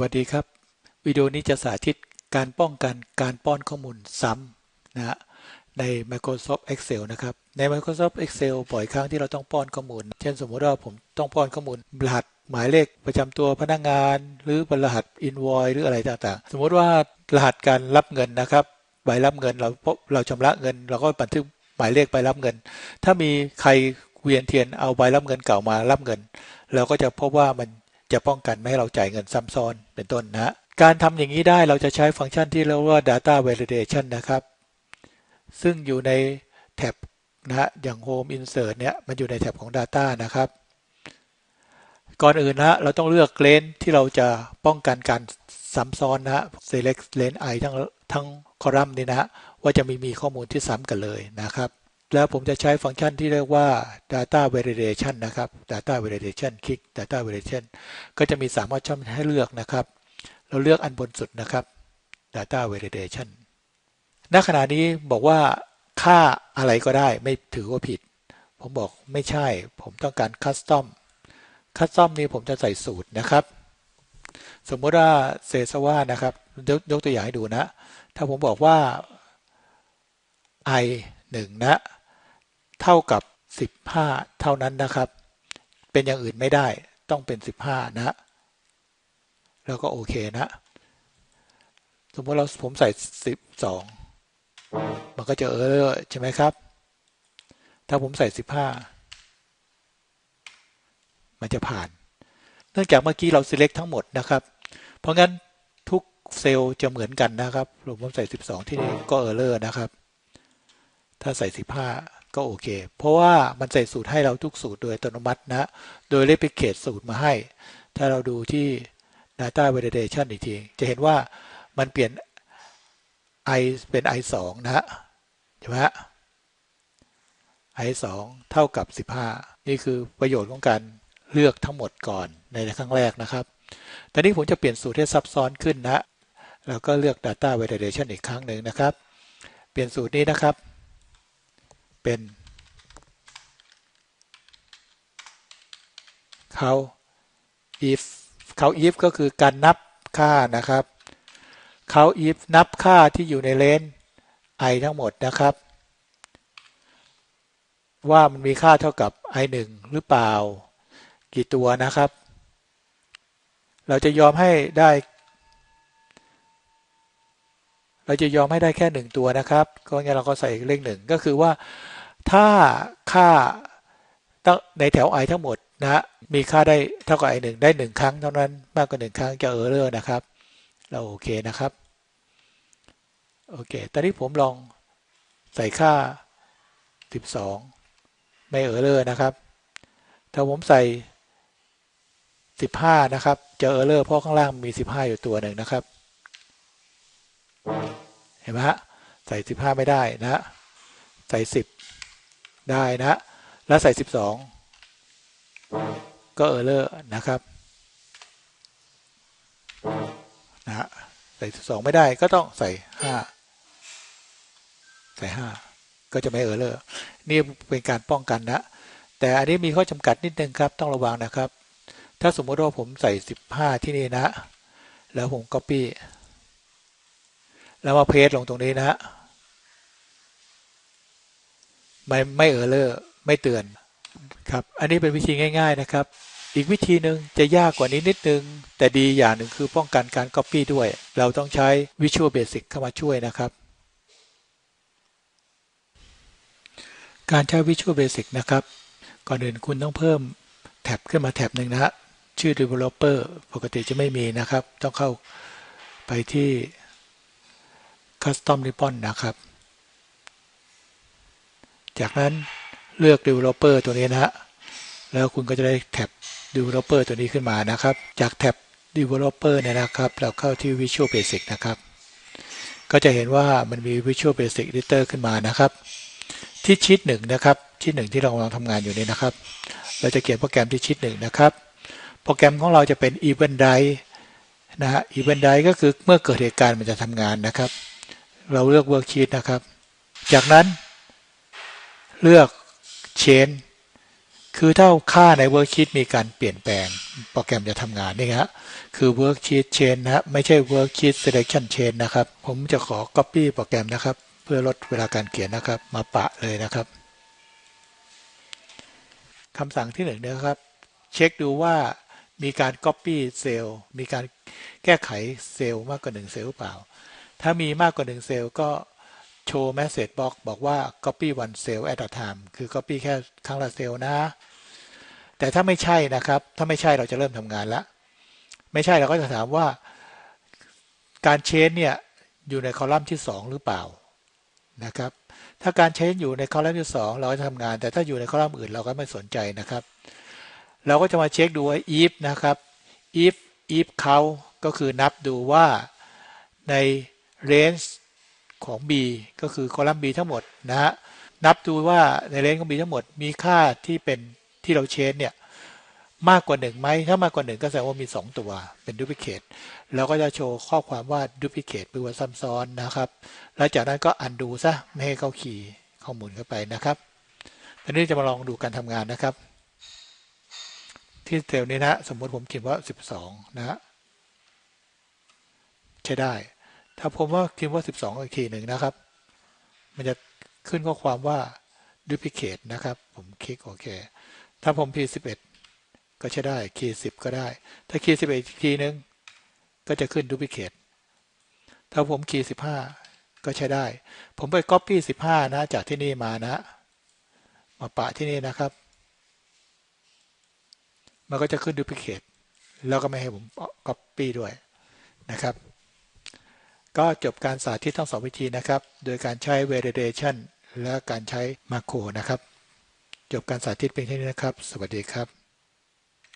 วัสดีครับ วิดีโอนี้จะสาธิตการป้องกันการป้อนข้อมูลซ้ำนะฮะใน Microsoft Excel นะครับ ใน Microsoft Excel บ่อยครั้งที่เราต้องป้อนข้อมูล เช่นสมมติว่าผมต้องป้อนข้อมูลรหัสหมายเลขประจำตัวพนักงาน หรือรหัส invoice หรืออะไรต่างๆ สมมุติว่ารหัสการรับเงินนะครับใบรับเงินเราเราชำระเงิน เราก็บันทึกหมายเลขใบรับเงิน ถ้ามีใครเวียนเทียนเอาใบรับเงินเก่ามารับเงิน เราก็จะพบว่ามัน จะป้องกันไม่ให้เราจ่ายเงินซ้ำซ้อนเป็นต้นนะการทำอย่างนี้ได้เราจะใช้ฟังก์ชันที่เรียกว่า data validation นะครับ ซึ่งอยู่ในแท็บนะฮะอย่าง home insert เนี่ยมันอยู่ในแท็บของ data นะครับ ก่อนอื่นนะเราต้องเลือกเลนที่เราจะป้องกันการซ้ำซ้อนนะ select lane i ทั้งทั้งคอลัมน์นี่นะฮะว่าจะมีมีข้อมูลที่ซ้ำกันเลยนะครับ แล้วผมจะใช้ฟังก์ชันที่เรียกว่า data validation นะครับ data validation คลิก data validation ก็จะมี3ามช่องให้เลือกนะครับ เราเลือกอันบนสุดนะครับ data validation ณขณะนี้บอกว่าค่าอะไรก็ได้ไม่ถือว่าผิด ผมบอกไม่ใช่ ผมต้องการ custom custom นี้ผมจะใส่สูตรนะครับ สมมติว่าเซซว่านะครับยกยกตัวอย่างให้ดูนะ ถ้าผมบอกว่า i 1นะ เท่ากับ 15 เท่านั้นนะครับ เป็นอย่างอื่นไม่ได้ต้องเป็น 15 นะ แล้วก็โอเคนะ สมมติเราผมใส่ 12 มันก็จะเออร์ใช่ไหมครับ ถ้าผมใส่ 15 มันจะผ่าน เนื่องจากเมื่อกี้เรา select ทั้งหมดนะครับ เพราะงั้นทุกเซลล์จะเหมือนกันนะครับผมใส่ 12 ที่นี่ก็เออร์นะครับ ถ้าใส่ 15 ก็โอเค เพราะว่ามันใส่สูตรให้เราทุกสูตรโดยอัตโนมัตินะ โดย replicate สูตรมาให้ ถ้าเราดูที่ data validation อีกที จะเห็นว่ามันเปลี่ยน i เป็น i 2นะฮะใช่ไหมฮะ i 2เท่ากับ 15 นี่คือประโยชน์ของการเลือกทั้งหมดก่อนในครั้งแรกนะครับตอนนี้ผมจะเปลี่ยนสูตรให้ซับซ้อนขึ้นนะ แล้วก็เลือก data validation อีกครั้งหนึ่งนะครับ เปลี่ยนสูตรนี้นะครับ เป็น เขา if เขา if ก็คือการนับค่านะครับเขา if นับค่าที่อยู่ในเลน i ทั้งหมดนะครับ ว่ามันมีค่าเท่ากับ i 1หรือเปล่า กี่ตัวนะครับ เราจะยอมให้ได้ เราจะยอมให้ได้แค่หนึ่งตัวนะครับ ก็งั้นเราก็ใส่เลขหนึ่งก็คือว่า ถ้าค่าในแถว i ทั้งหมดนะมีค่าได้เท่ากับ i 1ได้หนึ่งครั้งเท่านั้นมากกว่าหนึ่งครั้งจะเออร์เลอร์นะครับ เราโอเคนะครับโอเคตอนนี้ผมลองใส่ค่า 12 ไม่เออร์เลอร์นะครับ ถ้าผมใส่ 15 นะครับ จะเออร์เลอร์เพราะข้างล่างมี 15 อยู่ตัวหนึ่งนะครับ เห็นไหมฮะใส่ 15 ไม่ได้นะ ใส่ 10 ได้นะ แล้วใส่ 12 ก็เออร์เลอร์นะครับนะใส่ 12 ไม่ได้ก็ต้องใส่ 5 ใส่ 5 ก็จะไม่เออร์เลอร์นี่เป็นการป้องกันนะ แต่อันนี้มีข้อจำกัดนิดนึงครับ ต้องระวังนะครับ ถ้าสมมติว่าผมใส่ 15 ที่นี่นะ แล้วผม Copy แล้วมาเพจลงตรงนี้นะไม่ไม่เออเลอร์ไม่เตือนครับ อันนี้เป็นวิธีง่าย ๆนะครับ อีกวิธีหนึ่งจะยากกว่านี้นิดนึง แต่ดีอย่างหนึ่งคือป้องกันการ Copy ด้วย เราต้องใช้ Visual Basic เข้ามาช่วยนะครับ การใช้ Visual Basic นะครับ ก่อนอื่นคุณต้องเพิ่มแท็บขึ้นมาแท็บหนึ่งนะฮะชื่อ Developer ปกติจะไม่มีนะครับ ต้องเข้าไปที่ Custom Ribbon นะครับ จากนั้นเลือก Developer ตัวนี้นะฮะแล้วคุณก็จะได้แท็บ Developer ตัวนี้ขึ้นมานะครับ จากแท็บ Developer เนี่ยนะครับ เราเข้าที่ Visual Basic นะครับ ก็จะเห็นว่ามันมี Visual Basic Editor ขึ้นมานะครับ ที่ชีตหนึ่งนะครับชีตหนึ่งที่เรากำลังทำงานอยู่นี่นะครับ เราจะเขียนโปรแกรมที่ชีตหนึ่งนะครับ โปรแกรมของเราจะเป็น Event Drive นะฮะ Event Drive ก็คือเมื่อเกิดเหตุการณ์มันจะทำงานนะครับ เราเลือก Worksheet นะครับ จากนั้น เลือก Change คือถ้าค่าใน worksheet มีการเปลี่ยนแปลง โปรแกรมจะทำงานนี่ฮะคือ worksheet change นะไม่ใช่ worksheet selection change นะครับ ผมจะขอ copy โปรแกรมนะครับ เพื่อลดเวลาการเขียนนะครับ มาปะเลยนะครับคำสั่งที่หนึ่งนะครับ เช็คดูว่ามีการ copy เซลล์มีการแก้ไขเซลล์มากกว่า1เซลล์หรือเปล่า ถ้ามีมากกว่า 1 เซลล์ก็โชว์ message box บอกว่า copy one cell at a time คือ copy แค่ครั้งละเซลล์นะ แต่ถ้าไม่ใช่นะครับ ถ้าไม่ใช่เราจะเริ่มทำงานละ ไม่ใช่เราก็จะถามว่าการเชนเนี่ยอยู่ในคอลัมน์ที่ 2 หรือเปล่านะครับ ถ้าการเชนอยู่ในคอลัมน์ที่ 2 เราก็จะทำงาน แต่ถ้าอยู่ในคอลัมน์อื่นเราก็ไม่สนใจนะครับ เราก็จะมาเช็คดูว่า if นะครับ if if เขาก็คือนับดูว่าใน range ของ B ก็คือคอลัมน์ B ทั้งหมดนะฮะนับดูว่าในเรนจ์ของ B ทั้งหมดมีค่าที่เป็นที่เราเชนเนี่ยมากกว่า1ไหมถ้ามากกว่า 1 ก็แสดงว่ามี 2 ตัวเป็นดูพิเคทเราก็จะโชว์ข้อความว่าดูพิเคทแปลว่าซ้ำซ้อนนะครับ แล้วจากนั้นก็อันดูซะไม่ให้เข้าคีย์ข้อมูลเข้าไปนะครับทีนี้จะมาลองดูการทำงานนะครับ ที่เซลล์นี้นะสมมติผมเขียนว่า 12 นะใช้ได้ ถ้าผมว่าพิมพ์ว่า 12อีกทีหนึ่งนะครับ มันจะขึ้นข้อความว่า duplicate นะครับ ผมคลิกโอเค ถ้าผมพี11 ก็ใช้ได้คีย์10 ก็ได้ ถ้าคีย์11 อีกทีนึง ก็จะขึ้น duplicate ถ้าผมคีย์15 ก็ใช้ได้ ผมไป copy 15 นะ จากที่นี่มานะ มาปะที่นี่นะครับ มันก็จะขึ้น duplicate แล้วก็ไม่ให้ผม copy ด้วยนะครับ ก็จบการสาธิตทั้งสองวิธีนะครับ โดยการใช้ validation และการใช้ macro นะครับ จบการสาธิตเพียงเท่านี้นะครับ สวัสดีครับ